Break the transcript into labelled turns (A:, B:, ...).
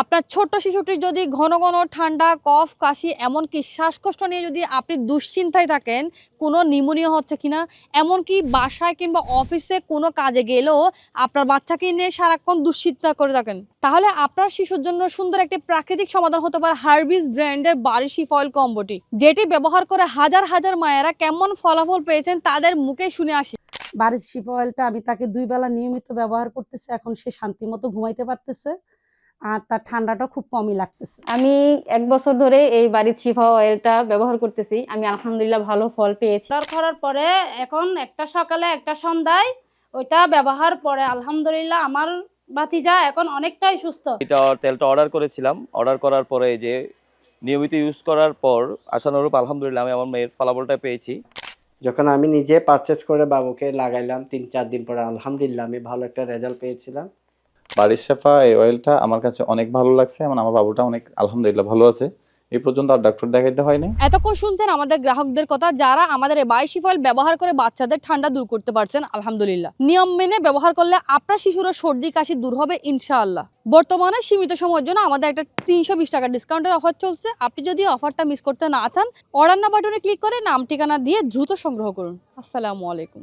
A: আপনার ছোট্ট শিশুটির যদি ঘন ঘন ঠান্ডা, কফ, কাশি এমনকি শ্বাসকষ্ট নিয়ে যদি আপনি দুশ্চিন্তায় থাকেন, কোনো নিউমোনিয়া হচ্ছে কিনা, এমনকি বাসায় কিংবা অফিসে কোনো কাজে গেলেও আপনার বাচ্চাকে নিয়ে সারাক্ষণ দুশ্চিন্তা করে থাকেন, তাহলে আপনার শিশুর জন্য সুন্দর একটি প্রাকৃতিক সমাধান হতে পারে হার্বিস ব্র্যান্ডের বারিশি শিফল কম্বোটি, যেটি ব্যবহার করে হাজার হাজার মায়েরা কেমন ফলাফল পেয়েছেন তাদের মুখে শুনে আসি।
B: বারিশি শিপ অয়েলটা আমি তাকে দুই বেলা নিয়মিত ব্যবহার করতেছে, এখন সে শান্তি মতো ঘুমাইতে পারতেছে। আর তার ঠান্ডাটা খুব কমই লাগতেছে।
C: আমি এক বছর ধরে এই বাড়ির শিফা অয়েলটা ব্যবহার করতেছি। আমি আলহামদুলিল্লাহ ভালো ফল পেয়েছি।
D: করার পরে এখন একটা সকালে একটা সন্ধ্যায় ওইটা ব্যবহার পরে আলহামদুলিল্লাহ আমার বাতিজা এখন অনেকটাই সুস্থ।
E: এটা তেলটা অর্ডার করেছিলাম। অর্ডার করার পরে যে নিয়মিত ইউজ করার পর আশানুরূপ আলহামদুলিল্লাহ আমি আমার মেয়ের ফলাফলটা পেয়েছি।
F: যখন আমি নিজে পারচেস করে বাবুকে লাগাইলাম তিন চার দিন পরে আলহামদুলিল্লাহ আমি ভালো একটা রেজাল্ট পেয়েছিলাম।
G: বাড়ির শেফা, এই অয়েলটা আমার কাছে অনেক ভালো লাগছে এবং আমার বাবুটা অনেক, আলহামদুলিল্লাহ ভালো আছে। এই পর্যন্ত আর ডাক্তার দেখাইতে হয়নি।
A: এতক্ষণ শুনছেন আমাদের গ্রাহকদের কথা, যারা আমাদের এই বায়োশি ফয়েল ব্যবহার করে বাচ্চাদের ঠান্ডা দূর করতে পারছেন, আলহামদুলিল্লাহ। নিয়ম মেনে ব্যবহার করলে আপনার শিশুরা সর্দি কাশি দূর হবে, ইনশাআল্লাহ। বর্তমানে সীমিত সময়ের জন্য আমাদের একটা তিনশো বিশ টাকা ডিসকাউন্টের অফার চলছে। আপনি যদি অফারটা মিস করতে না চান অর্ডার না বাটনে ক্লিক করে নাম ঠিকানা দিয়ে দ্রুত সংগ্রহ করুন। আসসালামু আলাইকুম।